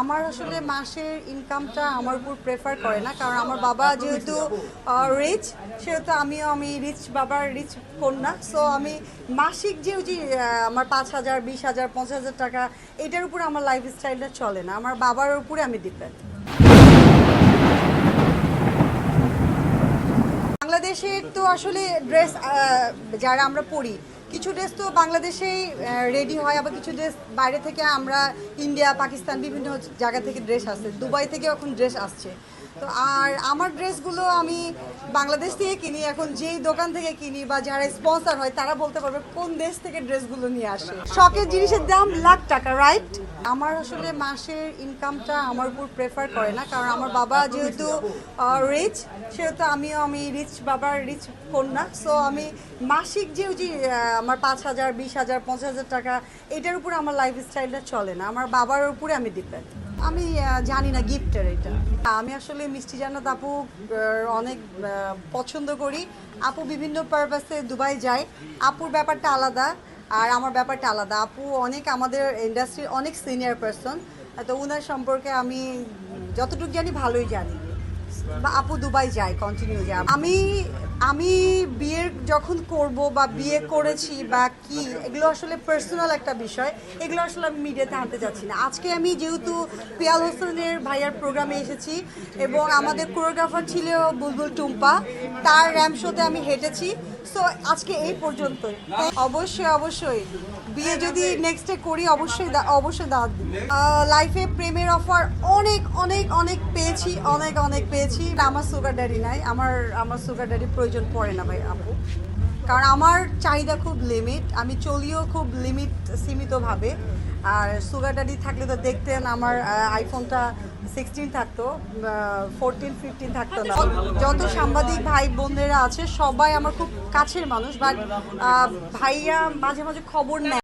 আমার আসলে মাসের ইনকামটা আমার উপর প্রেফার করে না, কারণ আমার বাবা যেহেতু রিচ সেহেতু আমিও, আমি রিচ বাবার রিচ কন্যা সো আমি মাসিক যে যে আমার পাঁচ হাজার, বিশ হাজার, পঞ্চাশ হাজার টাকা, এটার উপরে আমার লাইফ স্টাইলটা চলে না, আমার বাবার উপরে আমি ডিপেন্ড বাংলাদেশের তো আসলে ড্রেস যারা আমরা পরি কিছু ড্রেস তো বাংলাদেশেই রেডি হয়, আবার কিছু ড্রেস বাইরে থেকে আমরা ইন্ডিয়া পাকিস্তান বিভিন্ন জায়গা থেকে ড্রেস আসছে। দুবাই থেকে এখন ড্রেস আসছে। তো আর আমার ড্রেসগুলো আমি বাংলাদেশ থেকে কিনি, এখন যেই দোকান থেকে কিনি বা যারা স্পন্সর হয়, তারা বলতে পারবে কোন দেশ থেকে ড্রেসগুলো নিয়ে আসে। শখের জিনিসের দাম লাখ টাকা রাইট আমার আসলে মাসের ইনকামটা আমার উপর প্রেফার করে না, কারণ আমার বাবা যেহেতু রিচ সেহেতু আমিও, আমি রিচ বাবার রিচ কন্যা সো আমি মাসিক যে যে আমার পাঁচ হাজার, বিশ হাজার, পঞ্চাশ হাজার টাকা, এটার উপরে আমার লাইফ স্টাইলটা চলে না। আমার বাবার উপরে আমি ডিপেন্ড আমি জানি না গিফটের এটা। আমি আসলে মিষ্টি জান্নাত আপু অনেক পছন্দ করি। আপু বিভিন্ন পারপাসে দুবাই যায়। আপুর ব্যাপারটা আলাদা আর আমার ব্যাপারটা আলাদা। আপু অনেক আমাদের ইন্ডাস্ট্রির অনেক সিনিয়র পারসন তো ওনার সম্পর্কে আমি যতটুকু জানি ভালোই জানি। বা আপু দুবাই যায় কন্টিনিউ যায়। আমি আমি বিয়ের যখন করব বা বিয়ে করেছি বা কি, এগুলো আসলে পার্সোনাল একটা বিষয়। এগুলো আসলে আমি মিডিয়াতে আনতে চাচ্ছি না। আজকে আমি যেহেতু পিয়াল হোসেনের ভাইয়ার প্রোগ্রামে এসেছি এবং আমাদের কোরিওগ্রাফার ছিল বুলবুল টুম্পা। তার র্যাম শোতে আমি হেঁটেছি। সো আজকে এই পর্যন্তই। অবশ্যই অবশ্যই। বিয়ে যদি নেক্সটে করি, অবশ্যই অবশ্যই দাওয়াত দিই লাইফে প্রেমের অফার অনেক অনেক অনেক পেয়েছি, অনেক অনেক পেয়েছি। আমার সুগার ড্যাডি নাই। আমার আমার সুগার ড্যাডি প্রয়োজন পড়ে না ভাই, আপু। কারণ আমার চাহিদা খুব লিমিট আমি চলিও খুব লিমিট সীমিতভাবে। আর সুগার ড্যাডি থাকলে তো দেখতেন আমার আইফোনটা সিক্সটিন থাকতো ফোরটিন ফিফটিন থাকতো না। যত সাংবাদিক ভাই বোনেরা আছে সবাই আমার খুব কাছের মানুষ বাট ভাইয়া মাঝে মাঝে খবর নেয়।